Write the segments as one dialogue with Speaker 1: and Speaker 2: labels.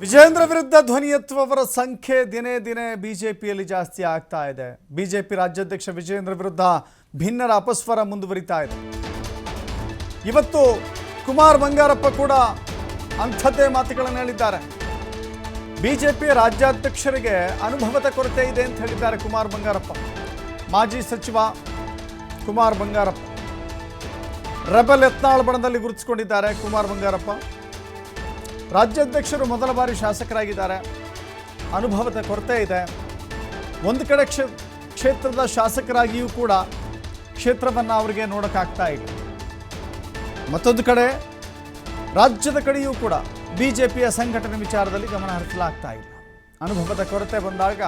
Speaker 1: ವಿಜೇಂದ್ರ ವಿರುದ್ಧ ಧ್ವನಿ ಎತ್ತುವವರ ಸಂಖ್ಯೆ ದಿನೇ ದಿನೇ ಬಿಜೆಪಿಯಲ್ಲಿ ಜಾಸ್ತಿ ಆಗ್ತಾ ಇದೆ. ಬಿಜೆಪಿ ರಾಜ್ಯಾಧ್ಯಕ್ಷ ವಿಜೇಂದ್ರ ವಿರುದ್ಧ ಭಿನ್ನರ ಅಪಸ್ವರ ಮುಂದುವರಿತಾ ಇದೆ. ಇವತ್ತು ಕುಮಾರ್ ಬಂಗಾರಪ್ಪ ಕೂಡ ಅಂಥದ್ದೇ ಮಾತುಗಳನ್ನು ಹೇಳಿದ್ದಾರೆ. ಬಿಜೆಪಿ ರಾಜ್ಯಾಧ್ಯಕ್ಷರಿಗೆ ಅನುಭವದ ಕೊರತೆ ಇದೆ ಅಂತ ಹೇಳಿದ್ದಾರೆ ಕುಮಾರ್ ಬಂಗಾರಪ್ಪ. ಮಾಜಿ ಸಚಿವ ಕುಮಾರ್ ಬಂಗಾರಪ್ಪ. ರೆಬಲ್ ಯತ್ನಾಳ್ ಬಣದಲ್ಲಿ ಗುರುತಿಸಿಕೊಂಡಿದ್ದಾರೆ ಕುಮಾರ್ ಬಂಗಾರಪ್ಪ. ರಾಜ್ಯಾಧ್ಯಕ್ಷರು ಮೊದಲ ಬಾರಿ ಶಾಸಕರಾಗಿದ್ದಾರೆ. ಅನುಭವದ ಕೊರತೆ ಇದೆ. ಒಂದು ಕಡೆ ಕ್ಷೇ, ಕ್ಷೇತ್ರದ ಶಾಸಕರಾಗಿಯೂ ಕೂಡ ಕ್ಷೇತ್ರವನ್ನು ಅವರಿಗೆ ನೋಡೋಕ್ಕಾಗ್ತಾ ಇಲ್ಲ. ಮತ್ತೊಂದು ಕಡೆ ರಾಜ್ಯದ ಕಡೆಯೂ ಕೂಡ ಬಿ ಜೆ ಪಿಯ ಸಂಘಟನೆ ವಿಚಾರದಲ್ಲಿ ಗಮನ ಹರಿಸಲಾಗ್ತಾ ಇಲ್ಲ. ಅನುಭವದ ಕೊರತೆ ಬಂದಾಗ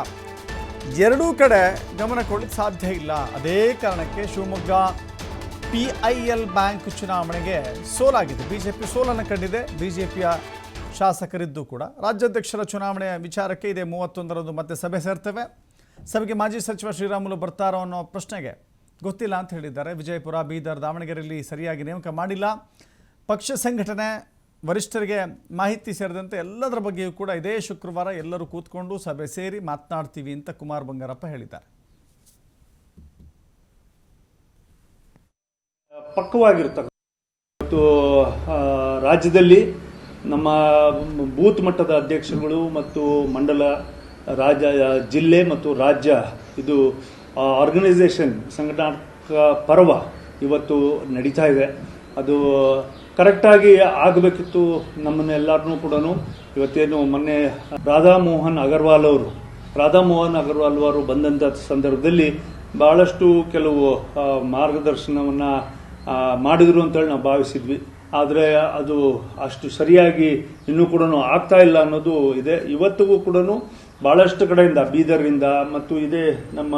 Speaker 1: ಎರಡೂ ಕಡೆ ಗಮನ ಕೊಡಲಿಕ್ಕೆ ಸಾಧ್ಯ ಇಲ್ಲ. ಅದೇ ಕಾರಣಕ್ಕೆ Shivamogga P I L bank ಚುನಾವಣೆಗೆ ಸೋಲಾಗಿದೆ. ಬಿ ಜೆ ಪಿ ಸೋಲನ್ನು ಕಂಡಿದೆ. ಬಿ ಜೆ ಪಿಯ ಶಾಸಕರಿದ್ದು ಕೂಡ. ರಾಜ್ಯಾಧ್ಯಕ್ಷರ ಚುನಾವಣೆಯ ವಿಚಾರಕ್ಕೆ ಇದೇ ಮೂವತ್ತೊಂದರಂದು ಮತ್ತೆ ಸಭೆ ಸೇರ್ತೇವೆ. ಸಭೆಗೆ ಮಾಜಿ ಸಚಿವ ಶ್ರೀರಾಮುಲು ಬರ್ತಾರೋ ಅನ್ನೋ ಪ್ರಶ್ನೆಗೆ ಗೊತ್ತಿಲ್ಲ ಅಂತ ಹೇಳಿದ್ದಾರೆ. ವಿಜಯಪುರ ಬೀದರ್ ದಾವಣಗೆರೆಯಲ್ಲಿ ಸರಿಯಾಗಿ ನೇಮಕ ಮಾಡಿಲ್ಲ. ಪಕ್ಷ ಸಂಘಟನೆ ವರಿಷ್ಠರಿಗೆ ಮಾಹಿತಿ ಸೇರಿದಂತೆ ಎಲ್ಲದರ ಬಗ್ಗೆಯೂ ಕೂಡ ಇದೇ ಶುಕ್ರವಾರ ಎಲ್ಲರೂ ಕೂತ್ಕೊಂಡು ಸಭೆ ಸೇರಿ ಮಾತನಾಡ್ತೀವಿ ಅಂತ ಕುಮಾರ್ ಬಂಗಾರಪ್ಪ ಹೇಳಿದ್ದಾರೆ.
Speaker 2: ಆ, ರಾಜ್ಯದಲ್ಲಿ ನಮ್ಮ ಬೂತ್ ಮಟ್ಟದ ಅಧ್ಯಕ್ಷರುಗಳು ಮತ್ತು ಮಂಡಲ ರಾಜ ಜಿಲ್ಲೆ ಮತ್ತು ರಾಜ್ಯ, ಇದು ಆರ್ಗನೈಸೇಷನ್ ಸಂಘಟನಾತ್ಮಕ ಪರ್ವ ಇವತ್ತು ನಡೀತಾ ಇದೆ. ಅದು ಕರೆಕ್ಟಾಗಿ ಆಗಬೇಕಿತ್ತು ನಮ್ಮನ್ನೆಲ್ಲರನ್ನೂ ಕೂಡ ಇವತ್ತೇನು ಮೊನ್ನೆ ರಾಧಾ ಮೋಹನ್ ಅಗರ್ವಾಲ್ ಅವರು ರಾಧಾ ಮೋಹನ್ ಅಗರ್ವಾಲ್ ಅವರು ಬಂದಂಥ ಸಂದರ್ಭದಲ್ಲಿ ಭಾಳಷ್ಟು ಕೆಲವು ಮಾರ್ಗದರ್ಶನವನ್ನು ಮಾಡಿದರು ಅಂತೇಳಿ ನಾವು ಭಾವಿಸಿದ್ವಿ. ಆದರೆ ಅದು ಅಷ್ಟು ಸರಿಯಾಗಿ ಇನ್ನೂ ಕೂಡ ಆಗ್ತಾ ಇಲ್ಲ ಅನ್ನೋದು ಇದೆ. ಇವತ್ತಿಗೂ ಕೂಡ ಭಾಳಷ್ಟು ಕಡೆಯಿಂದ ಬೀದರ್ನಿಂದ ಮತ್ತು ಇದೇ ನಮ್ಮ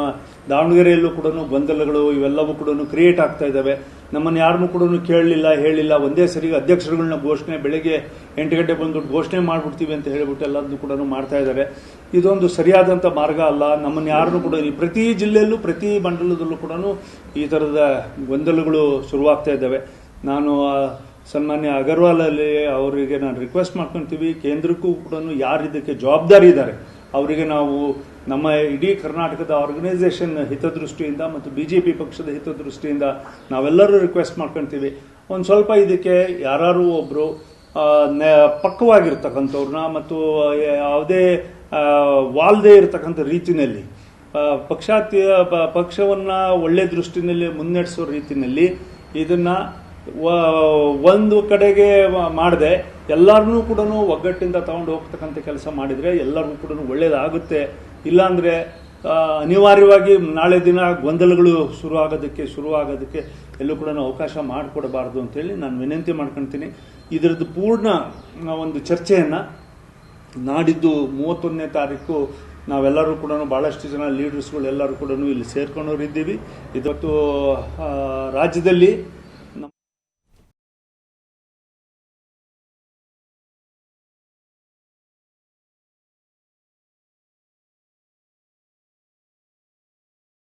Speaker 2: ದಾವಣಗೆರೆಯಲ್ಲೂ ಕೂಡ ಗೊಂದಲಗಳು ಇವೆಲ್ಲವೂ ಕೂಡ ಕ್ರಿಯೇಟ್ ಆಗ್ತಾ ಇದ್ದಾವೆ. ನಮ್ಮನ್ನು ಯಾರನ್ನೂ ಕೂಡ ಕೇಳಲಿಲ್ಲ, ಹೇಳಿಲ್ಲ. ಒಂದೇ ಸರಿ ಅಧ್ಯಕ್ಷರುಗಳನ್ನ ಘೋಷಣೆ, ಬೆಳಗ್ಗೆ ಎಂಟು ಗಂಟೆ ಬಂದು ಘೋಷಣೆ ಮಾಡಿಬಿಡ್ತೀವಿ ಅಂತ ಹೇಳಿಬಿಟ್ಟು ಎಲ್ಲದನ್ನು ಕೂಡ ಮಾಡ್ತಾ ಇದ್ದಾರೆ ಇದೊಂದು ಸರಿಯಾದಂಥ ಮಾರ್ಗ ಅಲ್ಲ. ನಮ್ಮನ್ನು ಯಾರನ್ನೂ ಕೂಡ ಪ್ರತಿ ಜಿಲ್ಲೆಯಲ್ಲೂ, ಪ್ರತಿ ಮಂಡಲದಲ್ಲೂ ಕೂಡ ಈ ಥರದ ಗೊಂದಲಗಳು ಶುರುವಾಗ್ತಾ ಇದ್ದಾವೆ. ನಾನು ಸನ್ಮಾನ್ಯ ಅಗರ್ವಾಲ್ ಅಲ್ಲಿ ಅವರಿಗೆ ನಾನು ರಿಕ್ವೆಸ್ಟ್ ಮಾಡ್ಕೊತೀವಿ. ಕೇಂದ್ರಕ್ಕೂ ಕೂಡ ಯಾರು ಇದಕ್ಕೆ ಜವಾಬ್ದಾರಿ ಇದ್ದಾರೆ ಅವರಿಗೆ ನಾವು ನಮ್ಮ ಇಡೀ ಕರ್ನಾಟಕದ ಆರ್ಗನೈಸೇಷನ್ ಹಿತದೃಷ್ಟಿಯಿಂದ ಮತ್ತು ಬಿ ಜೆ ಪಿ ಪಕ್ಷದ ಹಿತದೃಷ್ಟಿಯಿಂದ ನಾವೆಲ್ಲರೂ ರಿಕ್ವೆಸ್ಟ್ ಮಾಡ್ಕೊತೀವಿ. ಒಂದು ಸ್ವಲ್ಪ ಇದಕ್ಕೆ ಯಾರು ಒಬ್ಬರು ಪಕ್ಕವಾಗಿರ್ತಕ್ಕಂಥವ್ರನ್ನ ಮತ್ತು ಯಾವುದೇ ವಾಲ್ದೇ ಇರತಕ್ಕಂಥ ರೀತಿಯಲ್ಲಿ ಆ, ಪಕ್ಷಾತಿ ಒಳ್ಳೆಯ ಪಕ್ಷವನ್ನ ಒಳ್ಳೆ ದೃಷ್ಟಿನಲ್ಲಿ ಮುನ್ನಡೆಸೋ ರೀತಿಯಲ್ಲಿ ಇದನ್ನ ಒಂದು ಕಡೆಗೆ ಮಾಡಿದೆ. ಎಲ್ಲರನ್ನೂ ಕೂಡ ಒಗ್ಗಟ್ಟಿಂದ ತಗೊಂಡು ಹೋಗ್ತಕ್ಕಂಥ ಕೆಲಸ ಮಾಡಿದರೆ ಎಲ್ಲರಿಗೂ ಕೂಡ ಒಳ್ಳೆಯದಾಗುತ್ತೆ ಇಲ್ಲಾಂದರೆ ಅನಿವಾರ್ಯವಾಗಿ ನಾಳೆ ದಿನ ಗೊಂದಲಗಳು ಶುರು ಆಗೋದಕ್ಕೆ ಶುರು ಆಗೋದಕ್ಕೆ ಎಲ್ಲೂ ಕೂಡ ಅವಕಾಶ ಮಾಡಿಕೊಡಬಾರ್ದು ಅಂತೇಳಿ ನಾನು ವಿನಂತಿ ಮಾಡ್ಕೊಳ್ತೀನಿ. ಇದರದ್ದು ಪೂರ್ಣ ಒಂದು ಚರ್ಚೆಯನ್ನು ನಾಡಿದ್ದು ಮೂವತ್ತೊಂದನೇ ತಾರೀಕು ನಾವೆಲ್ಲರೂ ಕೂಡ ಭಾಳಷ್ಟು ಜನ ಲೀಡರ್ಸ್ಗಳು ಎಲ್ಲರೂ ಕೂಡ ಇಲ್ಲಿ ಸೇರ್ಕೊಂಡವರಿದ್ದೀವಿ. ಇವತ್ತು ರಾಜ್ಯದಲ್ಲಿ